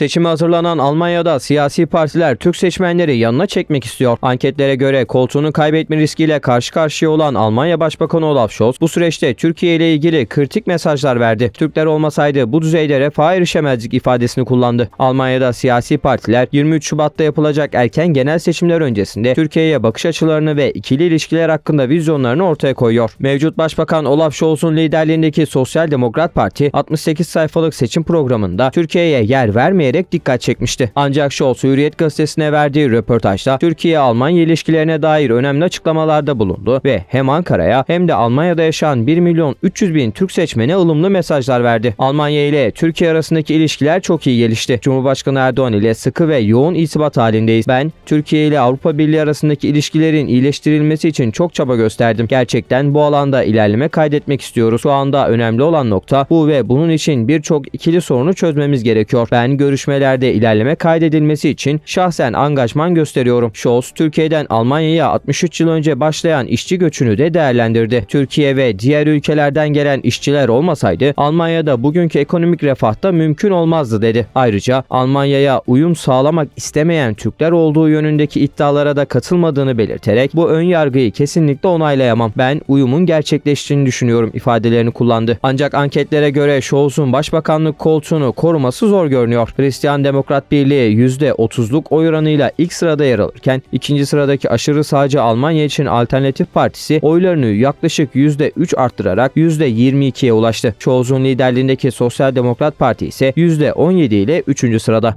Seçime hazırlanan Almanya'da siyasi partiler Türk seçmenleri yanına çekmek istiyor. Anketlere göre koltuğunu kaybetme riskiyle karşı karşıya olan Almanya Başbakanı Olaf Scholz bu süreçte Türkiye ile ilgili kritik mesajlar verdi. Türkler olmasaydı bu düzeyde refaha erişemezdik ifadesini kullandı. Almanya'da siyasi partiler 23 Şubat'ta yapılacak erken genel seçimler öncesinde Türkiye'ye bakış açılarını ve ikili ilişkiler hakkında vizyonlarını ortaya koyuyor. Mevcut Başbakan Olaf Scholz'un liderliğindeki Sosyal Demokrat Parti 68 sayfalık seçim programında Türkiye'ye yer vermeyerek dikkat çekmişti. Ancak Scholz Hürriyet gazetesine verdiği röportajda Türkiye-Almanya ilişkilerine dair önemli açıklamalarda bulundu ve hem Ankara'ya hem de Almanya'da yaşayan 1 milyon 300 bin Türk seçmene ılımlı mesajlar verdi. Almanya ile Türkiye arasındaki ilişkiler çok iyi gelişti. Cumhurbaşkanı Erdoğan ile sıkı ve yoğun irtibat halindeyiz. Ben Türkiye ile Avrupa Birliği arasındaki ilişkilerin iyileştirilmesi için çok çaba gösterdim. Gerçekten bu alanda ilerleme kaydetmek istiyoruz. Şu anda önemli olan nokta bu ve bunun için birçok ikili sorunu çözmemiz gerekiyor. Ben görüşmelerde ilerleme kaydedilmesi için şahsen angajman gösteriyorum. Scholz, Türkiye'den Almanya'ya 63 yıl önce başlayan işçi göçünü de değerlendirdi. Türkiye ve diğer ülkelerden gelen işçiler olmasaydı Almanya'da bugünkü ekonomik refah da mümkün olmazdı dedi. Ayrıca Almanya'ya uyum sağlamak istemeyen Türkler olduğu yönündeki iddialara da katılmadığını belirterek bu ön yargıyı kesinlikle onaylayamam. Ben uyumun gerçekleştiğini düşünüyorum ifadelerini kullandı. Ancak anketlere göre Scholz'un başbakanlık koltuğunu koruması zor görünüyor. Hristiyan Demokrat Birliği %30'luk oy oranıyla ilk sırada yer alırken ikinci sıradaki aşırı sağcı Almanya için Alternatif Partisi oylarını yaklaşık %3 arttırarak %22'ye ulaştı. Scholz'un liderliğindeki Sosyal Demokrat Parti ise %17 ile 3. sırada.